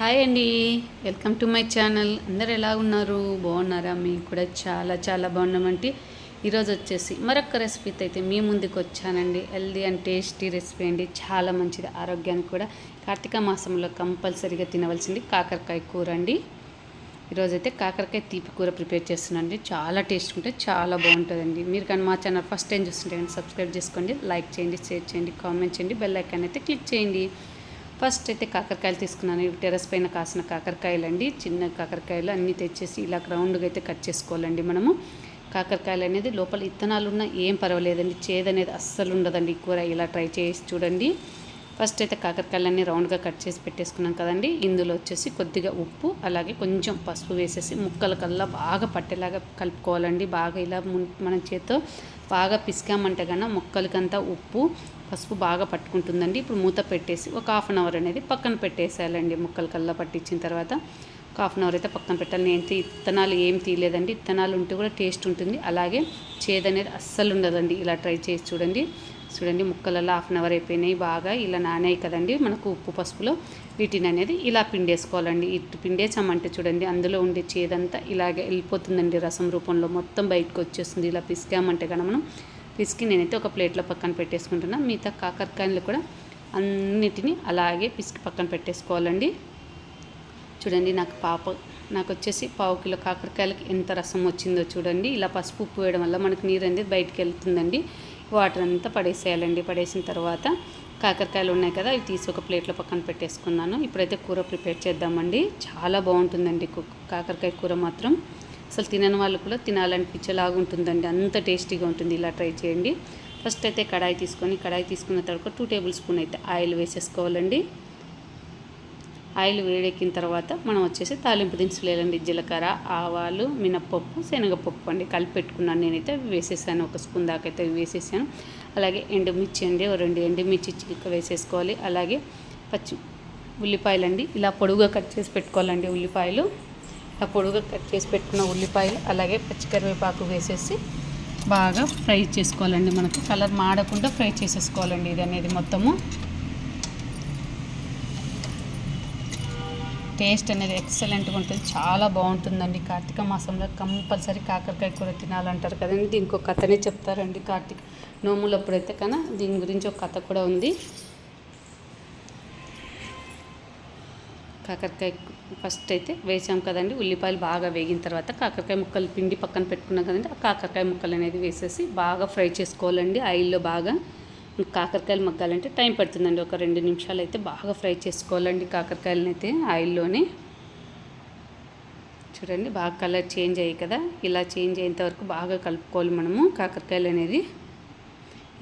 Hi అండి. Welcome to my channel. అందరు ఎలా ఉన్నారు? బాగున్నారా? మేము కూడా చాలా చాలా బాగున్నామంటే ఈరోజు వచ్చేసి మరొక రెసిపీతో అయితే మీ ముందుకు వచ్చానండి. హెల్దీ అండ్ టేస్టీ రెసిపీ అండి. చాలా మంచిది. ఆరోగ్యానికి కూడా కార్తీక మాసంలో కంపల్సరీగా తినవలసింది కాకరకాయ కూర అండి. ఈరోజు అయితే కాకరకాయ తీపి కూర ప్రిపేర్ చేస్తున్నానండి చాలా టేస్ట్ ఉంటే చాలా బాగుంటుందండి. మీరు కానీ మా ఛానల్ ఫస్ట్ టైం చూస్తుంటే కానీ సబ్స్క్రైబ్ చేసుకోండి లైక్ చేయండి షేర్ చేయండి కామెంట్ చేయండి బెల్ ఐకాన్ అయితే క్లిక్ చేయండి. ఫస్ట్ అయితే కాకరకాయలు తీసుకున్నాను. ఇవి టెరస్ పైన కాసిన కాకరకాయలు అండి చిన్న కాకరకాయలు అన్నీ తెచ్చేసి ఇలా రౌండ్గా అయితే కట్ చేసుకోవాలండి మనము. కాకరకాయలు అనేది లోపల ఇత్తనాలు ఉన్నా ఏం పర్వాలేదండి. చేదనేది అస్సలు ఉండదండి కూర. ఇలా ట్రై చేసి చూడండి. ఫస్ట్ అయితే కాకరకాయలన్నీ రౌండ్గా కట్ చేసి పెట్టేసుకున్నాం కదండి. ఇందులో వచ్చేసి కొద్దిగా ఉప్పు అలాగే కొంచెం పసుపు వేసేసి ముక్కల కల్లా బాగా పట్టేలాగా కలుపుకోవాలండి. బాగా ఇలా మన చేత్తో బాగా పిసికామంటే కన్నా ముక్కలకంతా ఉప్పు పసుపు బాగా పట్టుకుంటుందండి. ఇప్పుడు మూత పెట్టేసి ఒక హాఫ్ అన్ అవర్ అనేది పక్కన పెట్టేసేయాలండి. ముక్కలు కల్లా పట్టించిన తర్వాత ఒక హాఫ్ అన్ అవర్ అయితే పక్కన పెట్టాలి. నేను ఇత్తనాలు ఏం తీయలేదండి. ఇత్తనాలు ఉంటే కూడా టేస్ట్ ఉంటుంది. అలాగే చేదు అనేది అస్సలు ఉండదండి. ఇలా ట్రై చేసి చూడండి. చూడండి ముక్కలలో హాఫ్ అన్ అవర్ అయిపోయినాయి. బాగా ఇలా నానాయి కదండి. మనకు ఉప్పు పసుపులో వీటిని అనేది ఇలా పిండేసుకోవాలండి. ఇటు పిండేసామంటే చూడండి. అందులో ఉండే చేదంతా ఇలాగే వెళ్ళిపోతుందండి రసం రూపంలో. మొత్తం బయటకు వచ్చేస్తుంది. ఇలా పిసికామంటే కనుక మనం పిసికి నేనైతే ఒక ప్లేట్లో పక్కన పెట్టేసుకుంటున్నాను మిగతా కాకరకాయలు కూడా అన్నిటినీ అలాగే పిసికి పక్కన పెట్టేసుకోవాలండి. చూడండి నాకు పాప నాకు వచ్చేసి పావు కిలో కాకరకాయలకి ఎంత రసం వచ్చిందో చూడండి. ఇలా పసుపు ఉప్పు వేయడం వల్ల మనకు నీరు అనేది బయటకు వెళ్తుందండి. వాటర్ అంతా పడేసేయాలండి. పడేసిన తర్వాత కాకరకాయలు ఉన్నాయి కదా అవి తీసి ఒక ప్లేట్లో పక్కన పెట్టేసుకున్నాను. ఇప్పుడైతే కూర ప్రిపేర్ చేద్దామండి. చాలా బాగుంటుందండి కాకరకాయ కూర మాత్రం. అసలు తినని వాళ్ళు కూడా తినాలనిపించేలాగా ఉంటుందండి. అంత టేస్టీగా ఉంటుంది. ఇలా ట్రై చేయండి. ఫస్ట్ అయితే కడాయి తీసుకొని కడాయి తీసుకున్న తర్వాత టూ టేబుల్ స్పూన్ అయితే ఆయిల్ వేసేసుకోవాలండి. ఆయిల్ వేడెక్కిన తర్వాత మనం వచ్చేసి తాలింపు దినుసులు వేయాలండి. జీలకర్ర ఆవాలు మినప్పప్పు శనగపప్పు అండి. కలిపి పెట్టుకున్నాను. నేనైతే అవి వేసేసాను. ఒక స్పూన్ దాకైతే అయితే అవి వేసేసాను. అలాగే ఎండుమిర్చి అండి. రెండు ఎండుమిర్చి చిక్క వేసేసుకోవాలి. అలాగే పచ్చి ఉల్లిపాయలు అండి ఇలా పొడుగుగా కట్ చేసి పెట్టుకోవాలండి ఉల్లిపాయలు. ఆ పొడుగా కట్ చేసి పెట్టుకున్న ఉల్లిపాయలు అలాగే పచ్చికరివేపాకు వేసేసి బాగా ఫ్రై చేసుకోవాలండి మనకు. కలర్ మాడకుండా ఫ్రై చేసేసుకోవాలండి ఇది అనేది మొత్తము. టేస్ట్ అనేది ఎక్సలెంట్గా ఉంటుంది. చాలా బాగుంటుందండి. కార్తీక మాసంలో కంపల్సరీ కాకరకాయ కూర తినాలంటారు కదండి. దీనికి ఒక కథనే చెప్తారండి కార్తీక నోములప్పుడైతే కన్నా దీని గురించి ఒక కథ కూడా ఉంది. కాకరకాయ ఫస్ట్ అయితే వేసాం కదండి. ఉల్లిపాయలు బాగా వేగిన తర్వాత కాకరకాయ ముక్కలు పిండి పక్కన పెట్టుకున్నాం కదండి. ఆ కాకరకాయ ముక్కలు అనేది వేసేసి బాగా ఫ్రై చేసుకోవాలండి. ఆయిల్లో బాగా కాకరకాయలు మగ్గాలంటే టైం పడుతుందండి. ఒక రెండు నిమిషాలు అయితే బాగా ఫ్రై చేసుకోవాలండి కాకరకాయలను అయితే ఆయిల్లోనే. చూడండి బాగా కలర్ చేంజ్ అయ్యాయి కదా. ఇలా చేంజ్ అయ్యేంత వరకు బాగా కలుపుకోవాలి మనము కాకరకాయలు అనేది.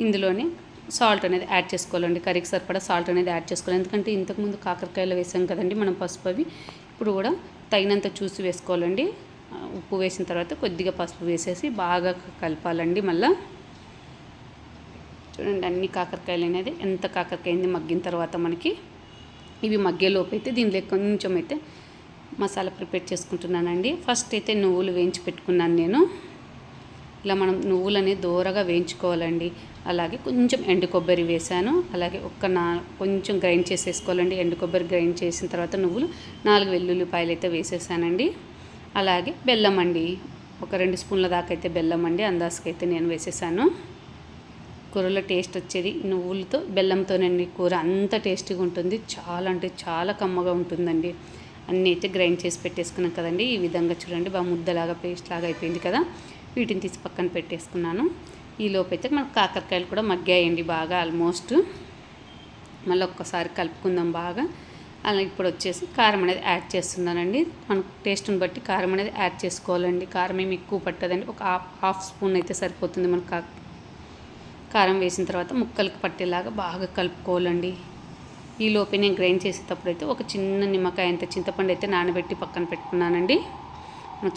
ఇందులోనే సాల్ట్ అనేది యాడ్ చేసుకోవాలండి. కర్రీకి సరిపడా సాల్ట్ అనేది యాడ్ చేసుకోవాలి. ఎందుకంటే ఇంతకుముందు కాకరకాయలు వేసాం కదండి మనం పసుపు అవి. ఇప్పుడు కూడా తగినంత చూసి వేసుకోవాలండి. ఉప్పు వేసిన తర్వాత కొద్దిగా పసుపు వేసేసి బాగా కలపాలండి మళ్ళీ. చూడండి అన్ని కాకరకాయలు అనేది ఎంత కాకరకాయ అయింది మగ్గిన తర్వాత మనకి. ఇవి మగ్గేలోపు అయితే దీనిలో కొంచెం అయితే మసాలా ప్రిపేర్ చేసుకుంటున్నానండి. ఫస్ట్ అయితే నువ్వులు వేయించి పెట్టుకున్నాను నేను. ఇలా మనం నువ్వులని దూరగా వేయించుకోవాలండి. అలాగే కొంచెం ఎండు కొబ్బరి వేసాను. అలాగే ఒక్క నా కొంచెం గ్రైండ్ చేసేసుకోవాలండి. ఎండు కొబ్బరి గ్రైండ్ చేసిన తర్వాత నువ్వులు నాలుగు వెల్లుల్లిపాయలు అయితే వేసేసానండి. అలాగే బెల్లం అండి. ఒక రెండు స్పూన్ల దాకా అయితే బెల్లం అండి. అందాజకైతే నేను వేసేసాను. కూరలో టేస్ట్ వచ్చేది నువ్వులతో బెల్లంతోనండి కూర అంత టేస్టీగా ఉంటుంది. చాలా అంటే చాలా కమ్మగా ఉంటుందండి. అన్నీ అయితే గ్రైండ్ చేసి పెట్టేసుకున్నాం కదండి. ఈ విధంగా చూడండి. బాగా ముద్దలాగా పేస్ట్ లాగా అయిపోయింది కదా. వీటిని తీసి పక్కన పెట్టేసుకున్నాను. ఈ లోపైతే మనకు కాకరకాయలు కూడా మగ్గాయండి బాగా ఆల్మోస్ట్. మళ్ళీ ఒక్కసారి కలుపుకుందాం బాగా. అలా ఇప్పుడు వచ్చేసి కారం అనేది యాడ్ చేస్తున్నానండి. మనకు టేస్ట్ని బట్టి కారం అనేది యాడ్ చేసుకోవాలండి. కారం ఏమి ఎక్కువ పట్టదండి. ఒక హాఫ్ హాఫ్ స్పూన్ అయితే సరిపోతుంది మనకు కా- కారం వేసిన తర్వాత ముక్కలకు పట్టేలాగా బాగా కలుపుకోవాలండి. ఈ లోపే నేను గ్రైండ్ చేసేటప్పుడు అయితే ఒక చిన్న నిమ్మకాయ అంత చింతపండు అయితే నానబెట్టి పక్కన పెట్టుకున్నానండి.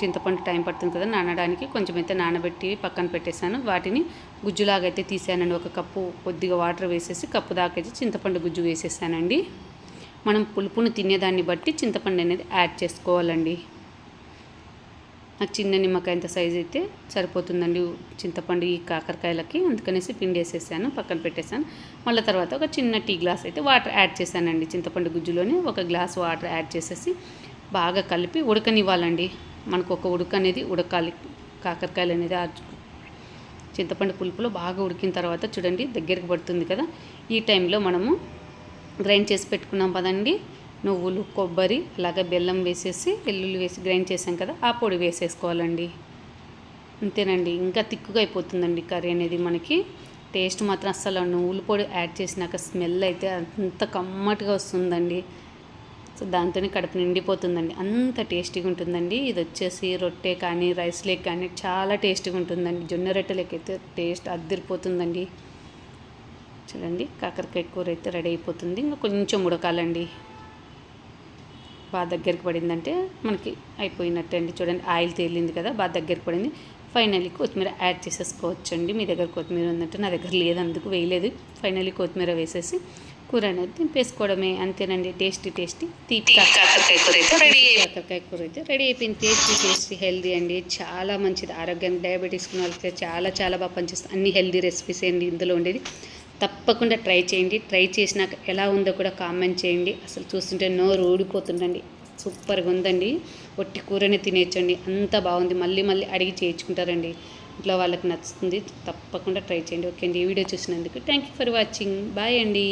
చింతపండు టైం పడుతుంది కదా నానడానికి కొంచెం అయితే నానబెట్టి పక్కన పెట్టేశాను. వాటిని గుజ్జులాగా అయితే తీసానండి. ఒక కప్పు కొద్దిగా వాటర్ వేసేసి కప్పు దాకా అయితే చింతపండు గుజ్జు వేసేసానండి. మనం పులుపును తినేదాన్ని బట్టి చింతపండు అనేది యాడ్ చేసుకోవాలండి. నాకు చిన్న నిమ్మకాయ అంత సైజ్ అయితే సరిపోతుందండి చింతపండు ఈ కాకరకాయలకి. అందుకనేసి పిండి వేసేసాను పక్కన పెట్టేశాను. మళ్ళీ తర్వాత ఒక చిన్న టీ గ్లాస్ అయితే వాటర్ యాడ్ చేశానండి. చింతపండు గుజ్జులోనే ఒక గ్లాస్ వాటర్ యాడ్ చేసేసి బాగా కలిపి ఉడకనివ్వాలండి. మనకు ఒక ఉడక అనేది ఉడకాలి. కాకరకాయలు అనేది ఆ చింతపండు పులుపులో బాగా ఉడికిన తర్వాత చూడండి దగ్గరికి పడుతుంది కదా. ఈ టైంలో మనము గ్రైండ్ చేసి పెట్టుకున్నాం కదండి నువ్వులు కొబ్బరి అలాగే బెల్లం వేసేసి వెల్లుల్లి వేసి గ్రైండ్ చేసాం కదా ఆ పొడి వేసేసుకోవాలండి. అంతేనండి. ఇంకా తిక్కుగా అయిపోతుందండి కర్రీ అనేది మనకి. టేస్ట్ మాత్రం అస్సలు నువ్వుల పొడి యాడ్ చేసినాక స్మెల్ అయితే అంత కమ్మటిగా వస్తుందండి. సో దాంతోనే కడుపు నిండిపోతుందండి. అంత టేస్టీగా ఉంటుందండి. ఇది వచ్చేసి రొట్టె కానీ రైస్ లేక్ కానీ చాలా టేస్టీగా ఉంటుందండి. జొన్న రొట్టెలకి అయితే టేస్ట్ అద్దరిపోతుందండి. చూడండి కాకరకాయ కూర అయితే రెడీ అయిపోతుంది. ఇంకా కొంచెం ఉడకాలండి. బాగా దగ్గరికి పడిందంటే మనకి అయిపోయినట్టే అండి చూడండి ఆయిల్ తేలింది కదా బాగా దగ్గరికి పడింది. ఫైనల్లీ కొత్తిమీర యాడ్ చేసేసుకోవచ్చండి. మీ దగ్గర కొత్తిమీర ఉందంటే నా దగ్గర లేదు అందుకు వేయలేదు. ఫైనల్లీ కొత్తిమీర వేసేసి కూర అనేది దింపేసుకోవడమే అంతేనండి. Tasty tasty. తీపి కాకరకాయ కూర అయితే రెడీ కాకరకాయ కూర అయితే రెడీ అయిపోయింది. టేస్టీ టేస్టీ హెల్దీ అండి. చాలా మంచిది. ఆరోగ్యానికి డయాబెటీస్ ఉన్న వాళ్ళకి చాలా చాలా బాగా పనిచేస్తుంది. అన్ని హెల్దీ రెసిపీస్ అండి ఇందులో ఉండేది. తప్పకుండా ట్రై చేయండి. ట్రై చేసినాక ఎలా ఉందో కూడా కామెంట్ చేయండి. అసలు చూస్తుంటే నోరు ఊడిపోతుందండి. సూపర్గా ఉందండి. ఒట్టి కూరని తినేయచ్చండి. అంత బాగుంది. మళ్ళీ మళ్ళీ అడిగి చేయించుకుంటారండి. ఇంట్లో వాళ్ళకి నచ్చుతుంది. తప్పకుండా ట్రై చేయండి. ఓకే అండి. ఈ వీడియో చూసినందుకు thank you for watching. Bye అండి.